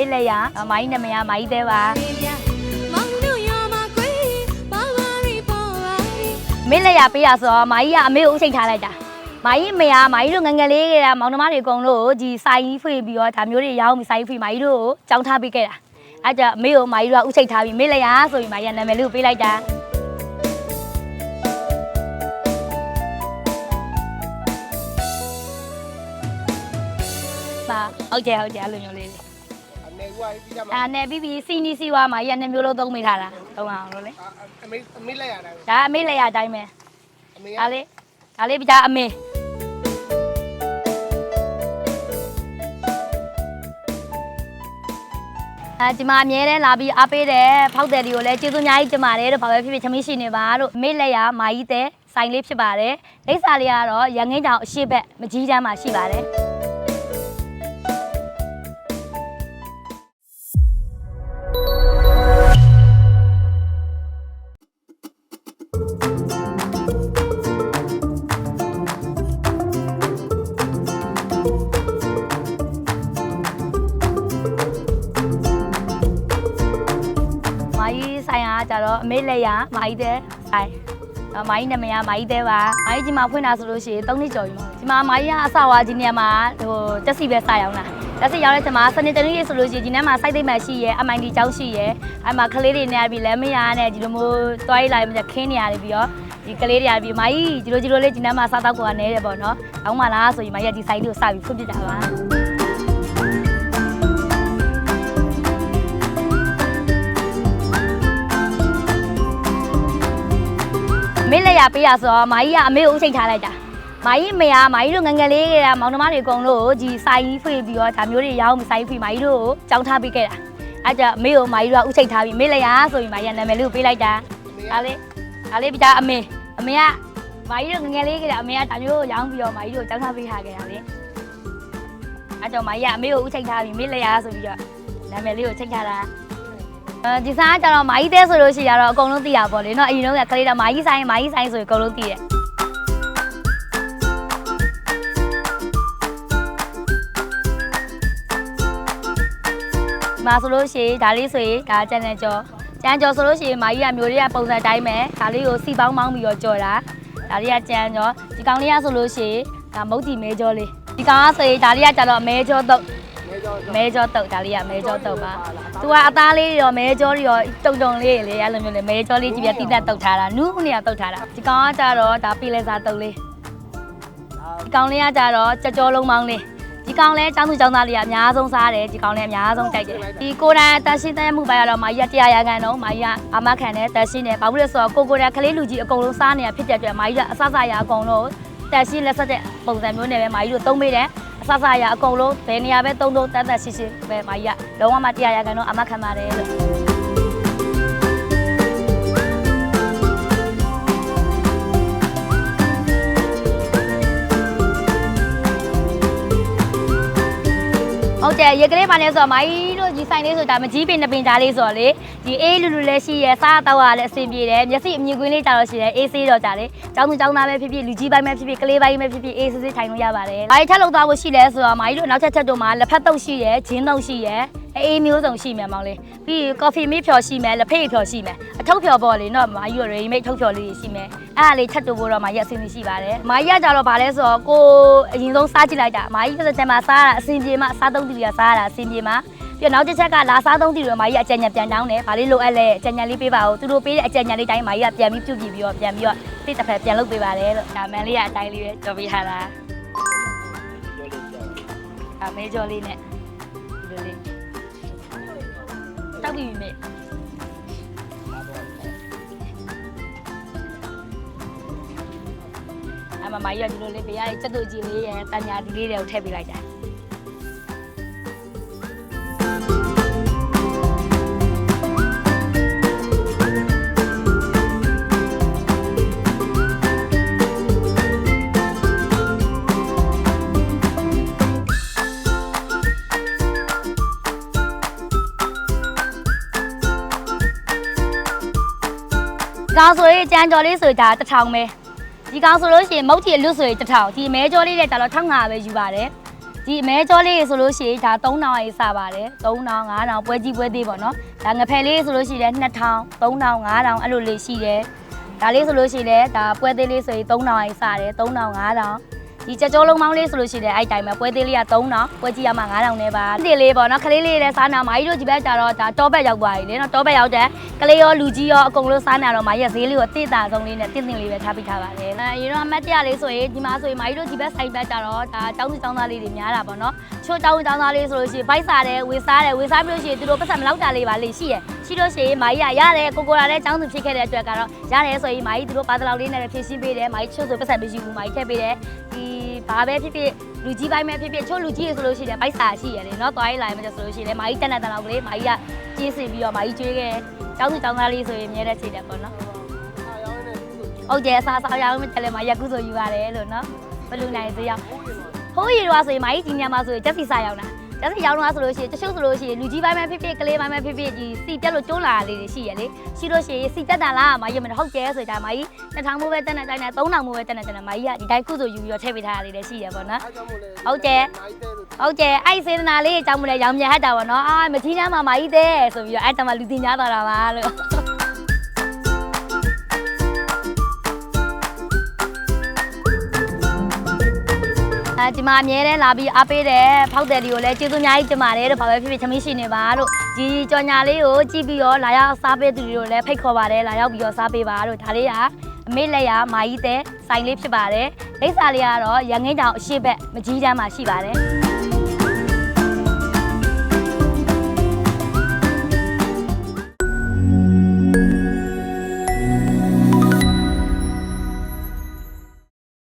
မေးလက်ရမိုင်းနမရမိုင်းသေးပါမောင်တို့ရမှာကွေးဘာဘာရီပေါ်ပါရီမေးလက်ရပေးရဆိုတော့မိုင်းကအမေကိုအချိန်ထားလိုက်တာမိုင်းမေကမိုင်းတို့ငယ်ငယ်လေးကမောင်နှမတွေအကုန်လို့ဒီဆိုင်ကြီးဖွေပြီးတော့ဒါမျိုးတွေရောင်းပြီးဆိုင်ဖွေမိုင်းတို့ကိုကြောင်းထားပေးခဲ့တာအဲ့ကြအမေကိုမိုင်းတို့ကဥချိန်ထားပြီးမေးလက်ရဆိုပြီးမိုင်းကနာမည်လေးကိုပေးလိုက်တာပါဟုတ်တယ်ဟုတ်တယ်အဲ့လိုမျိုးလေးလေး အနေကွာပြီးကြမှာအာနယ်ပြီးပြီးစီနီစီဝါမှာရနှစ်မျိုးလုံးသုံးမိထားတာသုံးအောင်လို့လေအမေအမေလိုက်ရတာဒါအမေလက်ရအတိုင်းပဲအမေဒါလေးဒါလေးပြကြအမေအဲဒီမှာအမြဲတမ်းလာပြီးအားပေးတယ်ဖောက်တယ်ဒီကိုလည်းကျေးဇူးအများကြီးတင်ပါတယ်လို့ဘာပဲဖြစ်ဖြစ်ချမင်းရှိနေပါလို့အမေလက်ရမာကြီးတဲ့ဆိုင်လေးဖြစ်ပါတယ်လိပ်စာလေးကတော့ရန်ငင်းတောင်အရှိဘက်မကြီးတန်းမှာရှိပါတယ် မေလက်ရမာကြီးတဲ့ဆိုင်အမာကြီးနာမည်ကမာကြီးတဲ့ပါမာကြီးဒီမှာဖွင့်တာဆိုလို့ရှိရင်၃နှစ်ကျော်ပြီမှာဒီမှာမာကြီးကအစဝါဒီနေရာမှာဟိုတက်စီပဲစရောက်လာတက်စီရောက်တဲ့ချိန်မှာစနေတနေ့ရေဆိုလို့ရှိရင်ဒီနေ့မှာစိုက်သိမ့်မှရှိရဲ MIT ကျောင်းရှိရဲအဲ့မှာကလေးတွေနေရာပြီးလမ်းမယားနဲ့ဒီလိုမျိုးတွားရလာပြီးခင်းနေရတယ်ပြီးတော့ဒီကလေးတွေရပြီးမာကြီးဒီလိုဒီလိုလေးဒီနေ့မှာစားတော့ကိုကနေတယ်ပေါ့နော်။အောင်းမလားဆိုရင်မာကြီးကဒီဆိုင်လေးကိုစပြီးဖွင့်ပြတာပါ။ မင်းလက်ရပေးရဆိုတော့မာကြီးကအမေကိုအချိန်ထားလိုက်တာမာကြီးမေကမာကြီးတို့ငယ်ငယ်လေးကမောင်နှမတွေအကုန်လို့ဒီဆိုင်ကြီးဖွေပြီးတော့ဒါမျိုးတွေရောင်းပြီးဆိုင်ဖွေမာကြီးတို့ကိုကြောင်းထားပေးခဲ့တာအဲ့ကြအမေကိုမာကြီးတို့ကဥချိန်ထားပြီးမေလက်ရဆိုပြီးမာကြီးကနာမည်လေးကိုပေးလိုက်တာဒါလေးဒါလေးပြကြအမေအမေကမာကြီးတို့ငယ်ငယ်လေးကအမေကဒါမျိုးကိုရောင်းပြီးတော့မာကြီးတို့ကြောင်းထားပေးထားခဲ့တာလေအဲ့ကြောင့်မာကြီးကအမေကိုဥချိန်ထားပြီးမေလက်ရဆိုပြီးတော့နာမည်လေးကိုချိန်ထားတာ ဒီဆိုင်ကကျတော့မာကြီးတဲဆိုလို့ရှိရင်တော့အကုန်လုံးသိတာပေါ့လေနော်အရင်တုန်းကကလေးတာမာကြီးဆိုင်မာကြီးဆိုင်ဆိုရင်အကုန်လုံးသိတယ်မာဆိုလို့ရှိရင်ဒါလေးဆိုရင်ဒါကြံကြံကြောကြံကြောဆိုလို့ရှိရင်မာကြီးကမျိုးလေးကပုံစံတိုင်းပဲဒါလေးကိုစီပေါင်းပေါင်းပြီးတော့ကြော်တာဒါလေးကကြံကြောဒီကောင်လေးကဆိုလို့ရှိရင်ဒါမုတ်တီမဲကြောလေးဒီကောင်ကဆိုရင်ဒါလေးကကျတော့မဲကြောတော့ မဲကြောမဲကြောတုတ်ဒါလေးကမဲကြောတုတ်ပါသူကအသားလေးတွေရောမဲကြောတွေရောတုံတုံလေးတွေလေအဲ့လိုမျိုးလေမဲကြောလေးကြည့်ပြတိတက်တုတ်ထားတာနူးနေရတုတ်ထားတာဒီကောင်ကကြတော့ဒါပီလဲစာတုတ်လေးဒီကောင်လေးကကြတော့ကြကြောလုံးမောင်းလေးဒီကောင်လဲចောင်းသူចောင်းသားလေးကအများဆုံးစားတယ်ဒီကောင်လဲအများဆုံးကြိုက်တယ်ဒီကိုရန်တန်ရှင်းတဲ့မှုပိုင်းကတော့မာကြီးကတရားရကန်တော့မာကြီးကအမခံတယ်တန်ရှင်းတယ်ဘာလို့လဲဆိုတော့ကိုကိုရန်ကလေးလူကြီးအကုန်လုံးစားနေတာဖြစ်တဲ့အတွက်မာကြီးကအဆဆရအကုန်လုံးတန်ရှင်းလက်ဆက်တဲ့ပုံစံမျိုးနဲ့ပဲမာကြီးတို့သုံးပေးတယ်အ ဆဆရအကုန်လုံးဘယ်နေရာပဲတုံးတုံးတတ်တတ်ရှိရှိပဲမာကြီးကလုံးဝမတရားရကန်တော့အမခံပါတယ်လို့ဟုတ်တယ်ရေကလေးပါနေဆိုတော့မိုင်းတို့ဒီ ဆိုင်လေးဆိုဒါမကြီးပင်နှစ်ပင်ကြားလေးဆိုတော့လေဒီအေးလူလူလည်းရှိရဲစားတော့ရလည်းအဆင်ပြေတယ်မျက်စိအမြင်ကွင်းလေးကြတော့ရှိတယ်အေးဆေးတော့ကြတယ်ကျောင်းသူကျောင်းသားပဲဖြစ်ဖြစ်လူကြီးပိုင်းပဲဖြစ်ဖြစ်ကလေးပိုင်းပဲဖြစ်ဖြစ်အေးဆေးဆေးထိုင်လို့ရပါတယ်။ဘာထက်လောက်သွားဖို့ရှိလဲဆိုတော့မိုင်းတို့နောက်ချက်ချက်တို့မှာလက်ဖက်တုပ်ရှိရဲဂျင်းတုပ်ရှိရဲအေးမျိုးစုံရှိမယ်မောင်လေးပြီးကော်ဖီမစ်ဖြော်ရှိမယ်လက်ဖေးဖြော်ရှိမယ်အထုပ်ဖြော်ပေါ်လေနော်မိုင်းတို့ရေမိတ်ထုပ်ဖြော်လေးတွေရှိမယ်အဲ့ဒါလေးချက်တူဖို့တော့မိုင်းရအဆင်သင့်ရှိပါတယ်မိုင်းရကြတော့ဗာလဲဆိုတော့ကိုအရင်ဆုံးစားကြည့်လိုက်တာမိုင်းပြစချင်မှာစားတာအဆင်ပြေမှစားသုံးသူတွေကစားတာအဆင်ပြေမှ ပြီးတော့နောက်တစ်ချက်ကလာစားသုံးတီတွေမာကြီးကအကြံဉာဏ်ပြန်တောင်းတယ်။ဗာလေးလိုအပ်လဲအကြံဉာဏ်လေးပေးပါဦး။သူတို့ပေးတဲ့အကြံဉာဏ်လေးတိုင်းမာကြီးကပြန်ပြီးပြုတ်ပြပြီးတော့ပြန်ပြီးတော့တိတစ်ဖက်ပြန်လုပ်ပေးပါတယ်လို့။ဒါမန်လေးကအတိုင်းလေးပဲကြော်ပေးထားတာ။ဒါမဲကြော်လေးနဲ့ဒီလိုလေးတောက်ပြီးပြီမေအမမကြီးကဒီလိုလေးပေးရတယ်စက်တူကြီးလေးရယ်တညာဒီလေးတွေကိုထည့်ပေးလိုက်တာ ကောင်ဆိုရင်ကြမ်းကြော်လေးဆိုဒါတစ်ထောင်ပဲဒီကောင်ဆိုလို့ရှိရင်မုတ်တီအလွတ်ဆိုရင်တစ်ထောင်ဒီမဲကြော်လေးတဲ့ကျတော့1500ပဲယူပါတယ်ဒီအမဲကြောလေးဆိုလို့ရှိရင်ဒါ3000ရေးစပါတယ်3000 5000ပွဲကြီးပွဲသေးပေါ့နော်ဒါငဖယ်လေးဆိုလို့ရှိရင်2000 3000 5000အဲ့လိုလေးရှိတယ်ဒါလေးဆိုလို့ရှိရင်ဒါပွဲသေးလေးဆိုရင်3000ရေးစတယ်3000 5000 ဒီကြကြောလုံးမောင်းလေးဆိုလို့ရှိရင်အဲ့တိုင်းပဲပွဲသေးလေးက3000ပွဲကြီးရမှ9000နဲ့ပါဒီလေးပေါ့နော်ခလေးလေးလည်းစားနာမာကြီးတို့ဒီဘက်ကြတော့ဒါတောဘက်ရောက်သွားပြီလေနော်တောဘက်ရောက်တဲ့ကလေးရောလူကြီးရောအကုန်လုံးစားနာတော့မာကြီးကဈေးလေးကိုအတိအတာဆုံးလေးနဲ့တင့်တင်လေးပဲထားပေးထားပါတယ်အဲရေတော့အမတ်တရလေးဆိုရင်ဒီမှာဆိုရင်မာကြီးတို့ဒီဘက်ဆိုင်ဘက်ကြတော့ဒါចောင်းသူចောင်းသားလေးတွေများတာပေါ့နော် ချို့ចောင်းသူចောင်းသားလေးဆိုလို့ရှိရင်ဘိုက်စားတယ်ဝေစားတယ်ဝေစားပြီးလို့ရှိရင်သူတို့ပတ်စံမလောက်တာလေးပါလေးရှိရရှိလို့ရှိရင်မာကြီးကရတယ်ကိုကိုလာလည်းចောင်းသူဖြစ်ခဲ့တဲ့အတွက်ကတော့ရတယ်ဆိုရင်မာကြီးသူတို့ပါတလောက်လေးနဲ့ဖြည့်ရှင်းပေးတယ်မာကြီးချို့ဆိုပတ်စံမရှိဘူးမာကြီးထည့်ပေးတယ်ဒီဘာပဲဖြစ်ဖြစ်လူကြီးပိုင်းပဲဖြစ်ဖြစ်ချို့လူကြီးရေဆိုလို့ရှိရင်ဘိုက်စားရှိရတယ်နော်သွားရေးလာမှဆိုလို့ရှိရင်မာကြီးတက်တဲ့တလောက်ကလေးမာကြီးကကြေးစင်ပြီးတော့မာကြီးကျွေးခဲ့ចောင်းသူចောင်းသားလေးဆိုရင်မြဲတဲ့ချိန်တယ်ပေါ့နော် အာရောင်းနေတယ်သူ့ ဟုတ်တယ်အစားစားရအောင်တက်လဲမှာရက်ကူးဆိုယူရတယ်လို့နော်ဘလူနိုင်စေးရော က်ဟိုးရီတော့ဆိုရင်မိုင်းဒီညမှာဆိုရင်တက်စီစားရောက်တာတက်စီရောက်တော့ဆိုလို့ရှိရင်တချို့ဆိုလို့ရှိရင်လူကြီးပိုင်းပဲဖြစ်ဖြစ်ကလေးပိုင်းပဲဖြစ်ဖြစ်ဒီစီတက်လို့တွန်းလာတာလေးတွေရှိရလေရှိလို့ရှိရင်စီတက်တန်လားမကြီးမဟုတ်ကျဲဆိုကြမိုင်းနှစ်ထောင်မိုးပဲတက်နေတိုင်းနဲ့သုံးထောင်မိုးပဲတက်နေတယ်မိုင်းကဒီတိုင်းကုဆိုယူပြီးတော့ထည့်ပေးထားတာလေးတွေရှိရပေါ့နော်အားကြောင့်မို့လဲဟုတ်တယ်မိုင်းတဲ့လို့ဟုတ်တယ်အဲ့ဒီစေတနာလေးအကြောင်းမလဲရောင်မြဟတ်တာပေါ့နော်အာမကြီးတန်းမှာမကြီးတဲ့ဆိုပြီးတော့အဲ့တမလူတင်များသွားတာပါလို့ အဲဒီမှာအမြဲတမ်းလာပြီးအားပေးတယ်ဖောက်တယ်ဒီကိုလည်းကျေးဇူးအများကြီးတင်ပါတယ်လို့ဘာပဲဖြစ်ဖြစ်ချမင်းရှိနေပါလို့ဒီကြော်ညာလေးကိုကြည့်ပြီးတော့လာရောက်စားပေးသူတွေကိုလည်းဖိတ်ခေါ်ပါတယ်လာရောက်ပြီးတော့စားပေးပါလို့ဒါလေးကအမေလက်ရမာကြီးတဲ့ဆိုင်လေးဖြစ်ပါတယ်လိပ်စာလေးကတော့ရန်ငိမ့်တောင်အရှိဘက်မကြီးတန်းမှာရှိပါတယ်